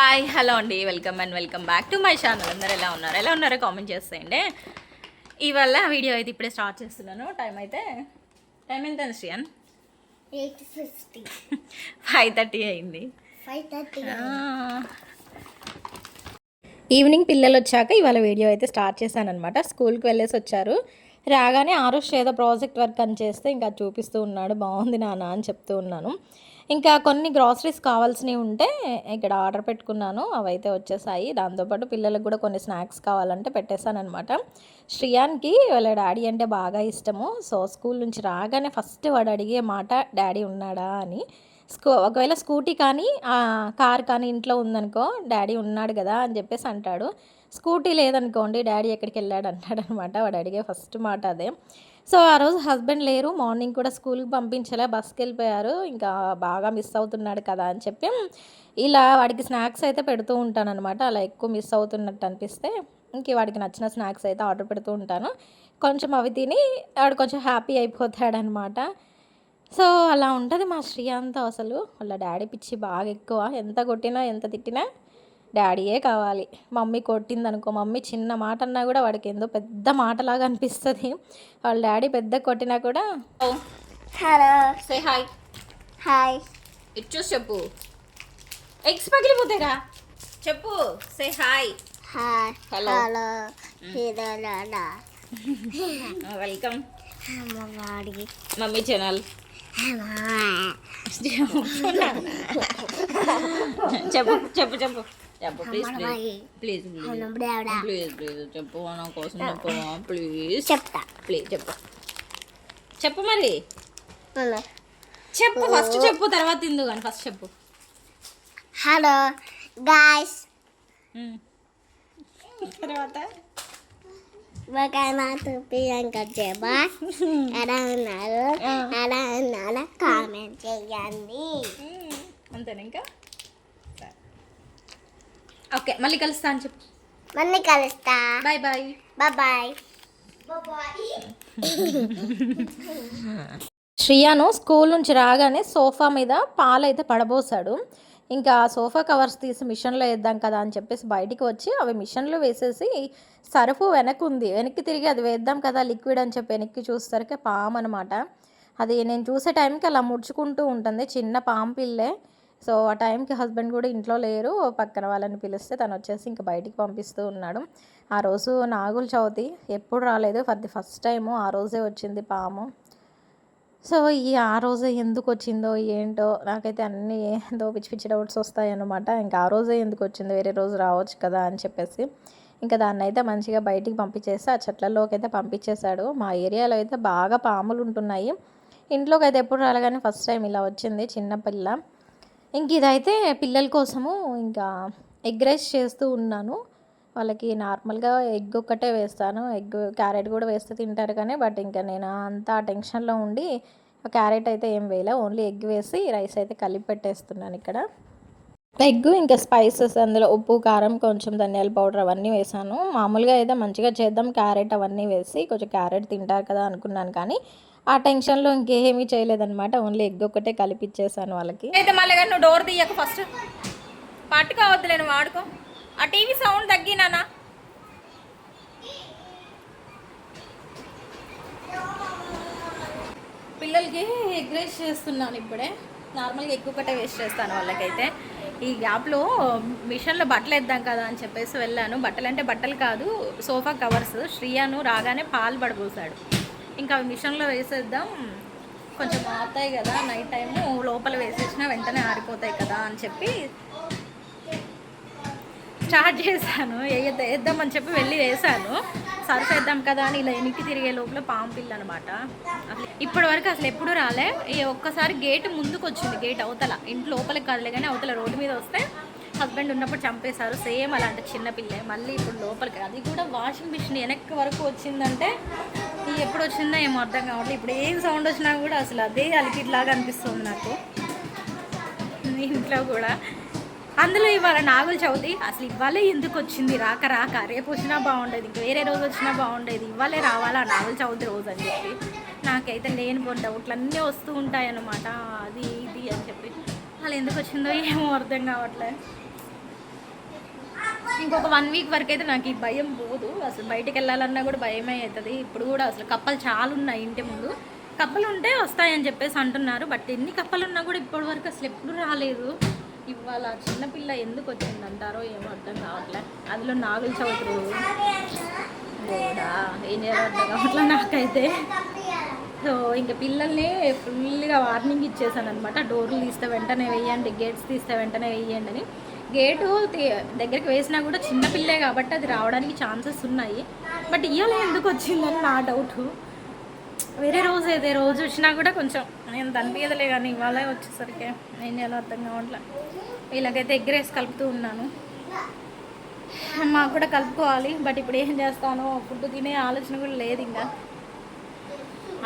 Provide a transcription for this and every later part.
Hi hello అండి. Welcome and welcome back to my channel. అందరు ఎలా ఉన్నారు? ఎలా ఉన్నారో కామెంట్ చేసేయండి. ఇవాళ వీడియో అయితే ఇప్పుడే స్టార్ట్ చేస్తున్నాను. టైం అయితే టైం ఎంత Shreyan? Eight fifty. Five thirty అయింది. ఫైవ్ థర్టీ ఈవినింగ్ పిల్లలు వచ్చాక ఇవాళ వీడియో అయితే స్టార్ట్ చేశాను అనమాట స్కూల్కి వెళ్ళేసి వచ్చారు. రాగానే ఆరుష్ ఏదో ప్రాజెక్ట్ వర్క్ అని చేస్తే ఇంకా చూపిస్తూ ఉన్నాడు. బాగుంది నాన్న అని చెప్తూ ఉన్నాను. ఇంకా కొన్ని గ్రాసరీస్ కావాల్సినవి ఉంటే ఇక్కడ ఆర్డర్ పెట్టుకున్నాను. అవైతే వచ్చేసాయి. దాంతోపాటు పిల్లలకు కూడా కొన్ని స్నాక్స్ కావాలంటే పెట్టేశానమాట శ్రియాన్కి వాళ్ళ డాడీ అంటే బాగా ఇష్టము. సో స్కూల్ నుంచి రాగానే ఫస్ట్ వాడు అడిగే మాట డాడీ ఉన్నాడా? అని. స్కూ ఒకవేళ స్కూటీ కానీ కార్ కానీ ఇంట్లో ఉందనుకో డాడీ ఉన్నాడు కదా అని చెప్పేసి అంటాడు. స్కూటీ లేదనుకోండి డాడీ ఎక్కడికి వెళ్ళాడు? అంటాడు అనమాట వాడు అడిగే ఫస్ట్ మాట అదే. సో ఆ రోజు హస్బెండ్ లేరు. మార్నింగ్ కూడా స్కూల్కి పంపించలే. బస్కి వెళ్ళిపోయారు ఇంకా బాగా మిస్ అవుతున్నాడు కదా అని చెప్పి ఇలా వాడికి స్నాక్స్ అయితే పెడుతూ ఉంటాను అనమాట అలా ఎక్కువ మిస్ అవుతున్నట్టు అనిపిస్తే ఇంక వాడికి నచ్చిన స్నాక్స్ అయితే ఆర్డర్ పెడుతూ ఉంటాను. కొంచెం అవి తిని వాడు కొంచెం హ్యాపీ అయిపోతాడనమాట సో అలా ఉంటుంది మా శ్రీయాంత అసలు. వాళ్ళ డాడీ పిచ్చి బాగా ఎక్కువ. ఎంత కొట్టినా ఎంత తిట్టినా డాడీయే కావాలి మమ్మీ కొట్టింది అనుకో మమ్మీ చిన్న మాట అన్నా కూడా వాడికి ఏందో పెద్ద మాటలాగా అనిపిస్తుంది వాళ్ళ డాడీ పెద్ద కొట్టినా కూడా హలో సే హాయ్ హాయ్ ఇటు చూసి చెప్పు ఎగ్స్ పగిలిపోతాయిరా చెప్పు say hi hi Hello. Hello హీరోలాడా welcome mummy channel చెప్పు చెప్పు చెప్పు చెప్పు please please please please please please చెప్పు నా కోసం చెప్పు ప్లీజ్ చెప్తా. ప్లీజ్ చెప్పు. చెప్పు మరి. చెప్పు ఫస్ట్ చెప్పు తర్వాత తిందు కానీ ఫస్ట్ చెప్పు. హలో గాయస్ తర్వాత? బకానా ప్రియాంక చెప్పా ఎలా ఉన్నారు? ఎలా ఉన్నారో? కామెంట్ చేయండి. అంతేనా ఇంకా? ఓకే మళ్ళీ కలుస్తా అని చెప్పు. మళ్ళీ కలుస్తా. బాయ్ బాయ్ బాయ్ శ్రియాను స్కూల్ నుంచి రాగానే సోఫా మీద పాలు అయితే పడబోసాడు. ఇంకా సోఫా కవర్స్ తీసి మిషన్లో వేద్దాం కదా అని చెప్పేసి బయటికి వచ్చి అవి మిషన్లో వేసేసి సరుపు వెనక్కి ఉంది. వెనక్కి తిరిగి అది వేద్దాం కదా లిక్విడ్ అని చెప్పి వెనక్కి చూసేసరికి పాము అనమాట అది నేను చూసే టైంకి అలా ముడుచుకుంటూ ఉంటుంది. చిన్న పాము పిల్లే. సో ఆ టైంకి హస్బెండ్ కూడా ఇంట్లో లేరు. పక్కన వాళ్ళని పిలిస్తే తను వచ్చేసి ఇంకా బయటికి పంపిస్తూ ఉన్నాడు. ఆ రోజు నాగుల చవితి ఎప్పుడు రాలేదు. ఫర్ ది ఫస్ట్ టైము ఆ రోజే వచ్చింది పాము. సో ఈ ఆ రోజే ఎందుకు వచ్చిందో ఏంటో నాకైతే అన్నీ ఏదో పిచ్చి పిచ్చి డౌట్స్ వస్తాయి అనమాట ఇంకా ఆ రోజే ఎందుకు వచ్చిందో? వేరే రోజు రావచ్చు కదా అని చెప్పేసి. ఇంకా దాన్ని అయితే మంచిగా బయటికి పంపించేసి ఆ చెట్లలోకి అయితే పంపించేశాడు. మా ఏరియాలో అయితే బాగా పాములు ఉంటున్నాయి. ఇంట్లోకి అయితే ఎప్పుడు రాలేగానే ఫస్ట్ టైం ఇలా వచ్చింది చిన్న పిల్ల. ఇంక ఇదైతే పిల్లల కోసము ఇంకా ఎగ్ రైస్ చేస్తూ ఉన్నాను. వాళ్ళకి నార్మల్గా ఎగ్ ఒక్కటే వేస్తాను. ఎగ్ క్యారెట్ కూడా వేస్తే తింటారు కానీ బట్ ఇంకా నేను అంత టెన్షన్లో ఉండి క్యారెట్ అయితే ఏం వేయలే. ఓన్లీ ఎగ్ వేసి రైస్ అయితే కలిపి పెట్టేస్తున్నాను ఇక్కడ. ఎగ్ ఇంకా స్పైసెస్ అందులో ఉప్పు కారం కొంచెం ధనియాల పౌడర్ అవన్నీ వేసాను. మామూలుగా అయితే మంచిగా చేద్దాం. క్యారెట్ అవన్నీ వేసి కొంచెం క్యారెట్ తింటారు కదా అనుకున్నాను కానీ ఆ టెన్షన్లో ఇంకేమీ చేయలేదన్నమాట. ఓన్లీ ఎగ్ ఒక్కటే కలిపిచ్చేసాను వాళ్ళకి. అయితే మళ్ళీ కానీ నువ్వు డోర్ తీయక ఫస్ట్. పట్టుకోవద్దు నేను వాడుకో ఆ టీవీ సౌండ్ తగ్గినానా పిల్లలకి ఎగ్ రైస్ చేస్తున్నాను ఇప్పుడే. నార్మల్గా ఎగ్ ఒకటే వేస్ట్ చేస్తాను వాళ్ళకైతే. ఈ గ్యాప్లో మిషన్లో బట్టలు వేద్దాం కదా అని చెప్పేసి వెళ్ళాను. బట్టలు అంటే బట్టలు కాదు సోఫా కవర్స్. శ్రీయాను రాగానే పాలు పడబోసాడు. ఇంకా అవి మిషన్లో వేసేద్దాం. కొంచెం ఆతాయి కదా నైట్ టైము లోపల వేసేసినా వెంటనే ఆరిపోతాయి కదా అని చెప్పి స్టార్ట్ చేశాను. వేయద్దా వేద్దామని చెప్పి వెళ్ళి వేసాను సర్ఫ్ వేద్దాం కదా అని ఇలా వెనక్కి తిరిగే లోపల పాము పిల్ల అనమాట ఇప్పటి వరకు అసలు ఎప్పుడు రాలే. ఒక్కసారి గేట్ ముందుకు వచ్చింది గేట్ అవతల. ఇంటి లోపలికి కదలే కానీ అవతల రోడ్డు మీద వస్తే హస్బెండ్ ఉన్నప్పుడు చంపేశారు. సేమ్ అలాంటి చిన్నపిల్లే మళ్ళీ ఇప్పుడు లోపలికి అది కూడా వాషింగ్ మిషన్ వెనక్కి వరకు వచ్చిందంటే ఇది ఎప్పుడు వచ్చిందో ఏమో అర్థం కావట్లేదు. ఇప్పుడు ఏం సౌండ్ వచ్చినా కూడా అసలు అదే అలికిట్లాగా అనిపిస్తుంది నాకు. ఇంట్లో కూడా. అందులో ఇవాళ నాగుల చవితి. అసలు ఇవ్వాలే ఎందుకు వచ్చింది? రాక రాక. రేపు వచ్చినా బాగుండేది. ఇంక వేరే రోజు వచ్చినా బాగుండేది. ఇవ్వాలే రావాలా నాగుల చవితి రోజు అని చెప్పి. నాకైతే లేనిపోని డౌట్లన్నీ వస్తూ ఉంటాయన్నమాట. అది ఇది అని చెప్పి. వాళ్ళు ఎందుకు వచ్చిందో ఏమో అర్థం కావట్లేదు. ఇంకొక వన్ వీక్ వరకు అయితే నాకు ఈ భయం పోదు. అసలు బయటికి వెళ్ళాలన్నా కూడా భయమే అవుతుంది ఇప్పుడు కూడా అసలు కప్పలు చాలా ఉన్నాయి ఇంటి ముందు. కప్పలు ఉంటే వస్తాయని చెప్పేసి అంటున్నారు. బట్ ఎన్ని కప్పలు ఉన్నా కూడా ఇప్పటి వరకు అసలు ఎప్పుడు రాలేదు. ఇవాళ చిన్నపిల్ల ఎందుకు వచ్చింది అంటారో ఏమో అర్థం కావట్లే. అందులో నాగుల చవితి రోజు గోడా ఏం చేయాలో కావట్లే నాకైతే. సో ఇంకా పిల్లల్ని ఫుల్గా వార్నింగ్ ఇచ్చేసాను అనమాట డోర్లు తీస్తే వెంటనే వేయండి గేట్స్ తీస్తే వెంటనే వేయండి అని. గేటు దగ్గరికి వేసినా కూడా చిన్న పిల్లే కాబట్టి అది రావడానికి ఛాన్సెస్ ఉన్నాయి. బట్ ఇవాళ ఎందుకు వచ్చిందని నా డౌట్. వేరే రోజు ఏదే రోజు వచ్చినా కూడా కొంచెం నేను తనిపించదులే కానీ ఇవాళ వచ్చేసరికి నేను చేయాలో అర్థం కావట్లే. వీళ్ళకైతే ఎగ్ కలుపుతూ ఉన్నాను. మాకు కూడా కలుపుకోవాలి బట్ ఇప్పుడు ఏం చేస్తాను ఫుడ్ తినే ఆలోచన కూడా లేదు ఇంకా.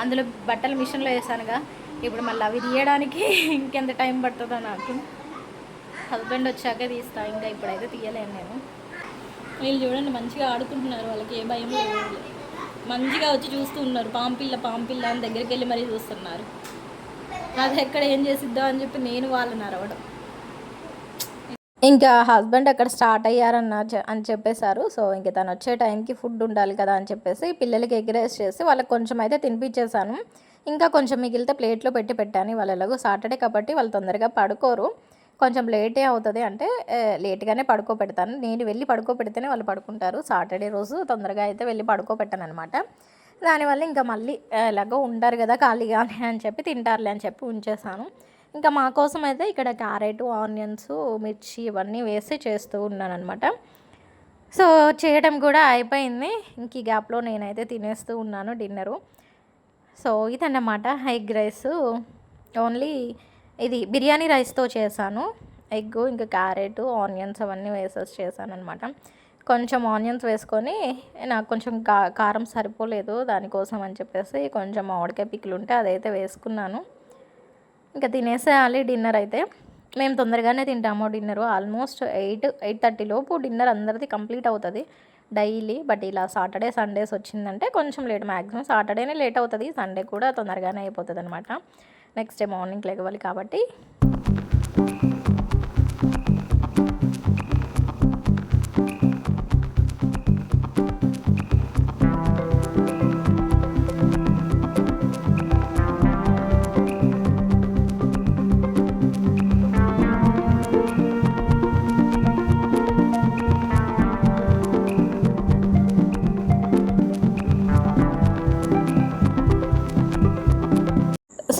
అందులో బట్టలు మిషన్లో వేసానుగా. ఇప్పుడు మళ్ళీ అవి తీయడానికి ఇంకెంత టైం పడుతుందో నాకు. హస్బెండ్ వచ్చాక తీస్తా. ఇంకా ఇప్పుడైతే తీయలేను నేను. వీళ్ళు చూడండి మంచిగా ఆడుకుంటున్నారు వాళ్ళకి ఏ భయం లేదు. మంచిగా వచ్చి చూస్తూ ఉన్నారు. పాంపిల్ల పాంపిల్ల అని దగ్గరికి వెళ్ళి మరీ చూస్తున్నారు. అది ఎక్కడ ఏం చేసిద్దాం అని చెప్పి నేను వాళ్ళని అరవడం. ఇంకా హస్బెండ్ అక్కడ స్టార్ట్ అయ్యారన్న చె- అని చెప్పేశారు. సో ఇంక తను వచ్చే టైంకి ఫుడ్ ఉండాలి కదా అని చెప్పేసి పిల్లలకి ఎగ్ రైస్ చేసి వాళ్ళకి కొంచెం అయితే తినిపించేశాను. ఇంకా కొంచెం మిగిలితే ప్లేట్లో పెట్టి పెట్టాను. వాళ్ళు ఎలాగో సాటర్డే కాబట్టి వాళ్ళు తొందరగా పడుకోరు. కొంచెం లేటే అవుతుంది. అంటే లేట్గానే పడుకోబెడతాను. నేను వెళ్ళి పడుకోబెడితేనే వాళ్ళు పడుకుంటారు. సాటర్డే రోజు తొందరగా అయితే వెళ్ళి పడుకోబెట్టాను అనమాట దానివల్ల ఇంకా మళ్ళీ ఎలాగో ఉండరు కదా ఖాళీగానే అని చెప్పి తింటారులే అని చెప్పి ఉంచేసాను. ఇంకా మా కోసం అయితే ఇక్కడ క్యారెట్ ఆనియన్స్ మిర్చి ఇవన్నీ వేసి చేస్తూ ఉన్నాను అనమాట సో చేయడం కూడా అయిపోయింది. ఇంక ఈ గ్యాప్లో నేనైతే తినేస్తూ ఉన్నాను డిన్నరు. సో ఇదన్నమాట ఎగ్ రైస్. ఓన్లీ ఇది బిర్యానీ రైస్తో చేశాను. ఎగ్ ఇంకా క్యారెట్ ఆనియన్స్ అవన్నీ వేసేసి చేశాను అనమాట కొంచెం ఆనియన్స్ వేసుకొని నాకు కొంచెం కా కారం సరిపోలేదు దానికోసం అని చెప్పేసి కొంచెం మామిడికాయ పిక్కులు ఉంటే అదైతే వేసుకున్నాను. ఇంకా తినేసేయాలి డిన్నర్ అయితే. మేము తొందరగానే తింటాము dinner. Almost eight eight thirty లోపు డిన్నర్ అందరిది కంప్లీట్ అవుతుంది. డైలీ బట్ ఇలా సాటర్డే సండేస్ వచ్చిందంటే కొంచెం లేట్. మ్యాక్సిమం సాటర్డేనే లేట్ అవుతుంది. సండే కూడా తొందరగానే అయిపోతుంది అనమాట నెక్స్ట్ డే మార్నింగ్ లెగవాలి కాబట్టి.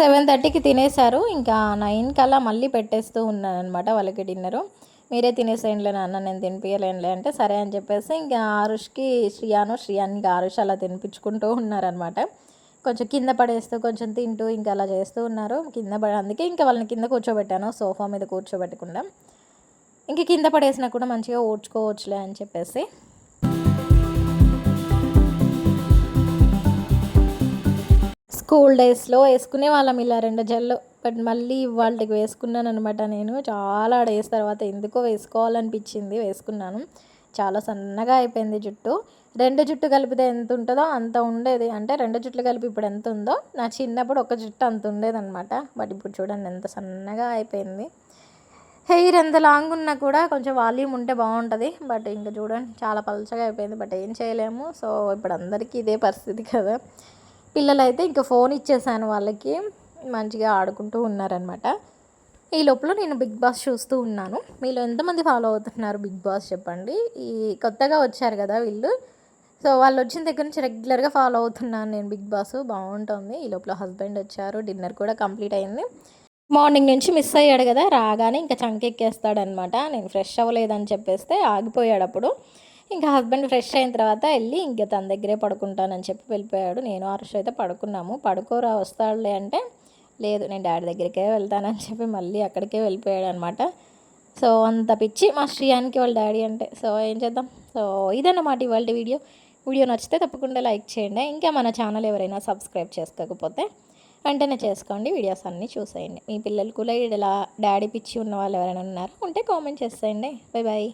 సెవెన్ థర్టీకి తినేశారు. ఇంకా నైన్ కల్లా మళ్ళీ పెట్టేస్తూ ఉన్నాను అనమాట వాళ్ళకి డిన్నరు. మీరే తినేసేయండిలే నాన్న నేను తినిపించలేనులే అంటే సరే అని చెప్పేసి ఇంకా ఆరుష్కి శ్రియాను శ్రియానికి ఆరుష్ అలా తినిపించుకుంటూ ఉన్నారనమాట కొంచెం కింద పడేస్తూ కొంచెం తింటూ ఇంకా అలా చేస్తూ ఉన్నారు. కింద పడ అందుకే ఇంకా వాళ్ళని కింద కూర్చోబెట్టాను సోఫా మీద కూర్చోబెట్టకుండా ఇంక కింద పడేసినా కూడా మంచిగా ఓడ్చుకోవచ్చులే అని చెప్పేసి. స్కూల్ డేస్లో వేసుకునే వాళ్ళం ఇలా రెండు జల్లు. బట్ మళ్ళీ వాళ్ళకి వేసుకున్నాను అనమాట నేను. చాలా డేస్ తర్వాత ఎందుకో వేసుకోవాలనిపించింది వేసుకున్నాను. చాలా సన్నగా అయిపోయింది జుట్టు. రెండు జుట్టు కలిపితే ఎంత ఉంటుందో అంత ఉండేది. అంటే రెండు జుట్లు కలిపి ఇప్పుడు ఎంత ఉందో నా చిన్నప్పుడు ఒక జుట్టు అంత ఉండేదన్నమాట బట్ ఇప్పుడు చూడండి ఎంత సన్నగా అయిపోయింది. హెయిర్ ఎంత లాంగ్ ఉన్నా కూడా కొంచెం వాల్యూమ్ ఉంటే బాగుంటుంది. బట్ ఇంకా చూడండి చాలా పలచగా అయిపోయింది. బట్ ఏం చేయలేము. సో ఇప్పుడు అందరికీ ఇదే పరిస్థితి కదా. పిల్లలైతే ఇంకా ఫోన్ ఇచ్చేసాను వాళ్ళకి. మంచిగా ఆడుకుంటూ ఉన్నారనమాట ఈ లోపల నేను బిగ్ బాస్ చూస్తూ ఉన్నాను. మీలో ఎంతమంది ఫాలో అవుతున్నారు బిగ్ బాస్ చెప్పండి? ఈ కొత్తగా వచ్చారు కదా వీళ్ళు. సో వాళ్ళు వచ్చిన దగ్గర నుంచి రెగ్యులర్గా ఫాలో అవుతున్నాను నేను బిగ్ బాస్. బాగుంటుంది. ఈ లోపల హస్బెండ్ వచ్చారు. డిన్నర్ కూడా కంప్లీట్ అయింది. మార్నింగ్ నుంచి మిస్ అయ్యాడు కదా రాగానే ఇంకా చంకెక్కేస్తాడనమాట నేను ఫ్రెష్ అవ్వలేదని చెప్పేస్తే ఆగిపోయాడు అప్పుడు. ఇంకా హస్బెండ్ ఫ్రెష్ అయిన తర్వాత వెళ్ళి ఇంకా తన దగ్గరే పడుకుంటానని చెప్పి వెళ్ళిపోయాడు. నేను హర్ష అయితే పడుకున్నాము. పడుకోరా వస్తాడులే అంటే లేదు నేను డాడీ దగ్గరికే వెళ్తానని చెప్పి మళ్ళీ అక్కడికే వెళ్ళిపోయాడు అనమాట సో అంత పిచ్చి మా శ్రీయానికి వాళ్ళ డాడీ అంటే. సో ఏం చేద్దాం? సో ఇదన్నమాట ఇవాళ వీడియో. వీడియో నచ్చితే తప్పకుండా లైక్ చేయండి. ఇంకా మన ఛానల్ ఎవరైనా సబ్స్క్రైబ్ చేసుకోకపోతే వెంటనే చేసుకోండి. వీడియోస్ అన్నీ చూసేయండి. మీ పిల్లలు కూడా ఇలా డాడీ పిచ్చి ఉన్న వాళ్ళు ఎవరైనా ఉన్నారా? ఉంటే కామెంట్ చేసేయండి. Bye bye